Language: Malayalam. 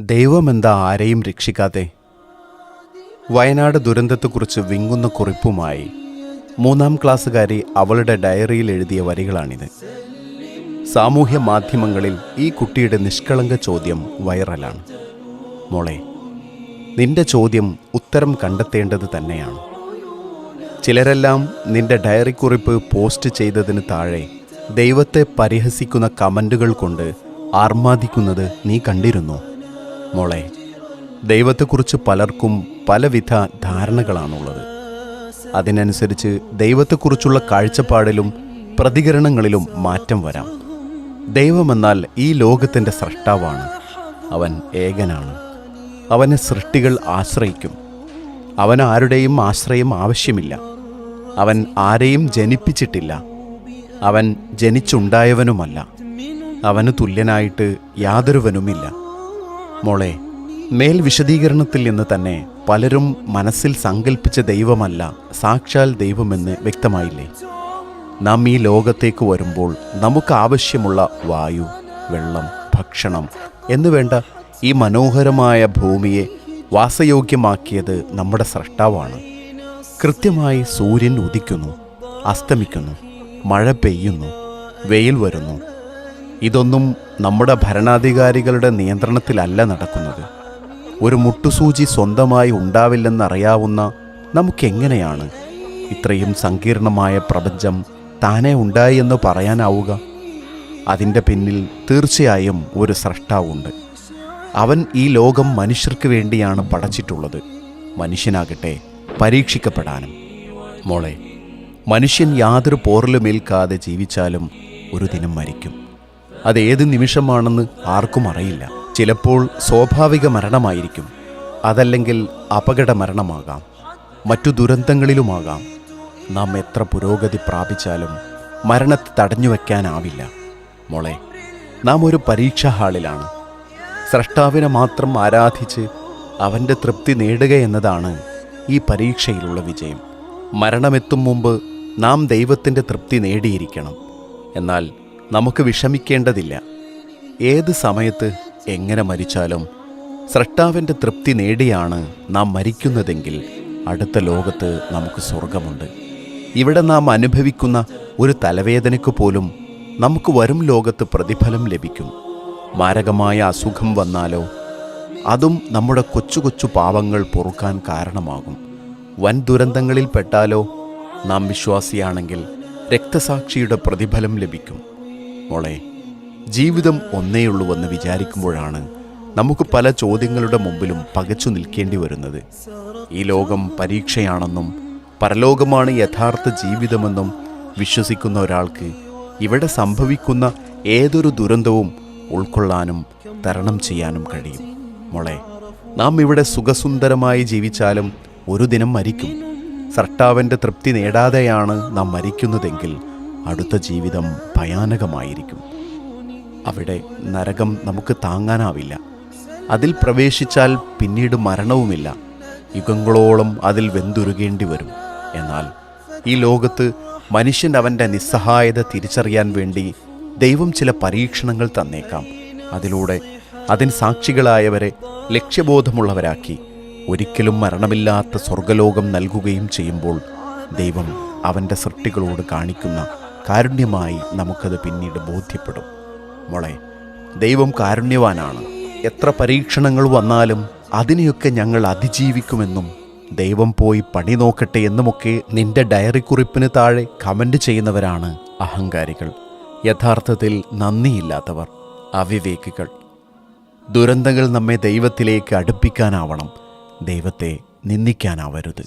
ദൈവമെന്താ ആരെയും രക്ഷിക്കാതെ? വയനാട് ദുരന്തത്തെക്കുറിച്ച് വിങ്ങുന്ന കുറിപ്പുമായി മൂന്നാം ക്ലാസ്സുകാരി അവളുടെ ഡയറിയിൽ എഴുതിയ വരികളാണിത്. സാമൂഹ്യ മാധ്യമങ്ങളിൽ ഈ കുട്ടിയുടെ നിഷ്കളങ്ക ചോദ്യം വൈറലാണ്. മോളെ നിന്റെ ചോദ്യം ഉത്തരം കണ്ടെത്തേണ്ടത് തന്നെയാണ്. ചിലരെല്ലാം നിന്റെ ഡയറി കുറിപ്പ് പോസ്റ്റ് ചെയ്തതിന് താഴെ ദൈവത്തെ പരിഹസിക്കുന്ന കമന്റുകൾ കൊണ്ട് ആർമാദിക്കുന്നത് നീ കണ്ടിരുന്നു? മോളെ ദൈവത്തെക്കുറിച്ച് പലർക്കും പലവിധ ധാരണകളാണുള്ളത്. അതിനനുസരിച്ച് ദൈവത്തെക്കുറിച്ചുള്ള കാഴ്ചപ്പാടിലും പ്രതികരണങ്ങളിലും മാറ്റം വരാം. ദൈവമെന്നാൽ ഈ ലോകത്തിന്റെ സൃഷ്ടാവാണ് അവൻ ഏകനാണ്. അവനെ സൃഷ്ടികൾ ആശ്രയിക്കും. അവൻ ആരുടെയും ആശ്രയം ആവശ്യമില്ല. അവൻ ആരെയും ജനിപ്പിച്ചിട്ടില്ല. അവൻ ജനിച്ചുണ്ടായവനുമല്ല. അവന് തുല്യനായിട്ട് യാതൊരുവനുമില്ല. മോളെ മേൽ വിശദീകരണത്തിൽ നിന്ന് തന്നെ പലരും മനസ്സിൽ സങ്കല്പിച്ച ദൈവമല്ല സാക്ഷാൽ ദൈവമെന്ന് വ്യക്തമായില്ലേ? നാം ഈ ലോകത്തേക്ക് വരുമ്പോൾ നമുക്ക് ആവശ്യമുള്ള വായു വെള്ളം ഭക്ഷണം എന്നുവേണ്ട ഈ മനോഹരമായ ഭൂമിയെ വാസയോഗ്യമാക്കിയത് നമ്മുടെ സൃഷ്ടാവാണ്. കൃത്യമായി സൂര്യൻ ഉദിക്കുന്നു അസ്തമിക്കുന്നു മഴ പെയ്യുന്നു വെയിൽ വരുന്നു ഇതൊന്നും നമ്മുടെ ഭരണാധികാരികളുടെ നിയന്ത്രണത്തിലല്ല നടക്കുന്നത്. ഒരു മുട്ടുസൂചി സ്വന്തമായി ഉണ്ടാവില്ലെന്നറിയാവുന്ന നമുക്കെങ്ങനെയാണ് ഇത്രയും സങ്കീർണമായ പ്രപഞ്ചം താനെ ഉണ്ടായി എന്ന് പറയാനാവുക? അതിന്റെ പിന്നിൽ തീർച്ചയായും ഒരു സ്രഷ്ടാവുണ്ട്. അവൻ ഈ ലോകം മനുഷ്യർക്ക് വേണ്ടിയാണ് പടച്ചിട്ടുള്ളത്. മനുഷ്യനാകട്ടെ പരീക്ഷിക്കപ്പെടാനും. മോളെ മനുഷ്യൻ യാതൊരു പോറലുമേൽക്കാതെ ജീവിച്ചാലും ഒരു ദിനം മരിക്കും. അത് ഏത് നിമിഷമാണെന്ന് ആർക്കും അറിയില്ല. ചിലപ്പോൾ സ്വാഭാവിക മരണമായിരിക്കും. അതല്ലെങ്കിൽ അപകട മരണമാകാം. മറ്റു ദുരന്തങ്ങളിലുമാകാം. നാം എത്ര പുരോഗതി പ്രാപിച്ചാലും മരണത്തെ തടഞ്ഞു വയ്ക്കാനാവില്ല. മോളെ നാം ഒരു പരീക്ഷാ ഹാളിലാണ്. സ്രഷ്ടാവിനെ മാത്രം ആരാധിച്ച് അവന്റെ തൃപ്തി നേടുക എന്നതാണ് ഈ പരീക്ഷയിലുള്ള വിജയം. മരണമെത്തും മുമ്പ് നാം ദൈവത്തിന്റെ തൃപ്തി നേടിയിരിക്കണം. എന്നാൽ നമുക്ക് വിഷമിക്കേണ്ടതില്ല. ഏത് സമയത്ത് എങ്ങനെ മരിച്ചാലും സ്രഷ്ടാവിന്റെ തൃപ്തി നേടിയാണ് നാം മരിക്കുന്നതെങ്കിൽ അടുത്ത ലോകത്ത് നമുക്ക് സ്വർഗമുണ്ട്. ഇവിടെ നാം അനുഭവിക്കുന്ന ഒരു തലവേദനയ്ക്ക് പോലും നമുക്ക് വരും ലോകത്ത് പ്രതിഫലം ലഭിക്കും. മാരകമായ അസുഖം വന്നാലോ അതും നമ്മുടെ കൊച്ചു കൊച്ചു പാവങ്ങൾ പൊറുക്കാൻ കാരണമാകും. വൻ ദുരന്തങ്ങളിൽ പെട്ടാലോ നാം വിശ്വാസിയാണെങ്കിൽ രക്തസാക്ഷിയുടെ പ്രതിഫലം ലഭിക്കും. മോളെ ജീവിതം ഒന്നേയുള്ളൂവെന്ന് വിചാരിക്കുമ്പോഴാണ് നമുക്ക് പല ചോദ്യങ്ങളുടെ മുമ്പിലും പകച്ചു നിൽക്കേണ്ടി വരുന്നത്. ഈ ലോകം പരീക്ഷയാണെന്നും പരലോകമാണ് യഥാർത്ഥ ജീവിതമെന്നും വിശ്വസിക്കുന്ന ഒരാൾക്ക് ഇവിടെ സംഭവിക്കുന്ന ഏതൊരു ദുരന്തവും ഉൾക്കൊള്ളാനും തരണം ചെയ്യാനും കഴിയും. മോളെ നാം ഇവിടെ സുഖസുന്ദരമായി ജീവിച്ചാലും ഒരു ദിനം മരിക്കും. സർട്ടാവിന്റെ തൃപ്തി നേടാതെയാണ് നാം മരിക്കുന്നതെങ്കിൽ അടുത്ത ജീവിതം ഭയാനകമായിരിക്കും. അവിടെ നരകം നമുക്ക് താങ്ങാനാവില്ല. അതിൽ പ്രവേശിച്ചാൽ പിന്നീട് മരണവുമില്ല. യുഗങ്ങളോളം അതിൽ വെന്തുരുകേണ്ടി വരും. എന്നാൽ ഈ ലോകത്ത് മനുഷ്യൻ അവന്റെ നിസ്സഹായത തിരിച്ചറിയാൻ വേണ്ടി ദൈവം ചില പരീക്ഷണങ്ങൾ തന്നേക്കാം. അതിലൂടെ അതിന് സാക്ഷികളായവരെ ലക്ഷ്യബോധമുള്ളവരാക്കി ഒരിക്കലും മരണമില്ലാത്ത സ്വർഗലോകം നൽകുകയും ചെയ്യുമ്പോൾ ദൈവം അവന്റെ സൃഷ്ടികളോട് കാണിക്കുന്ന കാരുണ്യമായി നമുക്കത് പിന്നീട് ബോധ്യപ്പെടും. മോളെ ദൈവം കാരുണ്യവാനാണ്. എത്ര പരീക്ഷണങ്ങൾ വന്നാലും അതിനെയൊക്കെ ഞങ്ങൾ അതിജീവിക്കുമെന്നും ദൈവം പോയി പണി നോക്കട്ടെ എന്നുമൊക്കെ നിന്റെ ഡയറി കുറിപ്പിന് താഴെ കമന്റ് ചെയ്യുന്നവരാണ് അഹങ്കാരികൾ. യഥാർത്ഥത്തിൽ നന്ദിയില്ലാത്തവർ അവിവേകികൾ. ദുരന്തങ്ങൾ നമ്മെ ദൈവത്തിലേക്ക് അടുപ്പിക്കാനാവണം. ദൈവത്തെ നിന്ദിക്കാനാവരുത്.